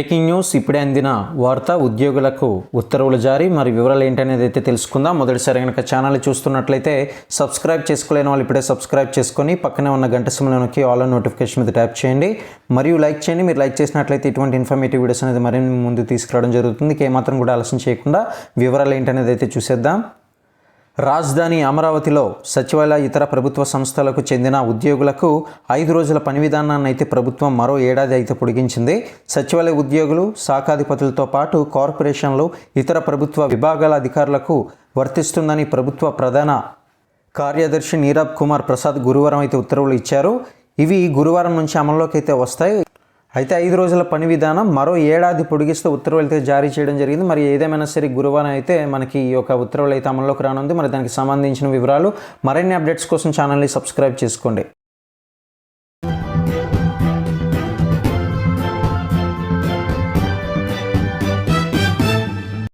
Breaking news ఇప్పుడే అందిన వార్త ఉద్యోగులకు ఉత్తర్వులు జారీ మరి వివరాలు ఏంటనేది అయితే తెలుసుకుందాం. మొదటిసారి కనుక ఛానల్ చూస్తున్నట్లయితే సబ్స్క్రైబ్ చేసుకోలేని వాళ్ళు ఇప్పుడే సబ్స్క్రైబ్ చేసుకొని పక్కనే ఉన్న గంట సమయంలోకి ఆల్ నోటిఫికేషన్ మీద ట్యాప్ చేయండి. మరియు లైక్ చేయండి. మీరు లైక్ చేసినట్లయితే ఇటువంటి ఇన్ఫర్మేటివ్ వీడియోస్ అనేది మరిన్ని ముందు తీసుకురావడం జరుగుతుంది. ఏమాత్రం కూడా ఆలస్యం చేయకుండా వివరాలు ఏంటనేది అయితే చూసేద్దాం. రాజధాని అమరావతిలో సచివాలయ ఇతర ప్రభుత్వ సంస్థలకు చెందిన ఉద్యోగులకు ఐదు రోజుల పని విధానాన్ని అయితే ప్రభుత్వం మరో ఏడాది అయితే పొడిగించింది. సచివాలయ ఉద్యోగులు శాఖాధిపతులతో పాటు కార్పొరేషన్లు ఇతర ప్రభుత్వ విభాగాల అధికారులకు వర్తిస్తుందని ప్రభుత్వ ప్రధాన కార్యదర్శి నీరబ్ కుమార్ ప్రసాద్ గురువారం అయితే ఉత్తర్వులు ఇచ్చారు. ఇవి గురువారం నుంచి అమల్లోకి అయితే వస్తాయి. అయితే ఐదు రోజుల పని విధానం మరో ఏడాది పొడిగిస్తూ ఉత్తర్వులు అయితే జారీ చేయడం జరిగింది. మరి ఏదేమైనా సరే గురువారం అయితే మనకి ఈ యొక్క ఉత్తర్వులు అయితే అమల్లోకి రానుంది. మరి దానికి సంబంధించిన వివరాలు మరిన్ని అప్డేట్స్ కోసం ఛానల్ని సబ్స్క్రైబ్ చేసుకోండి.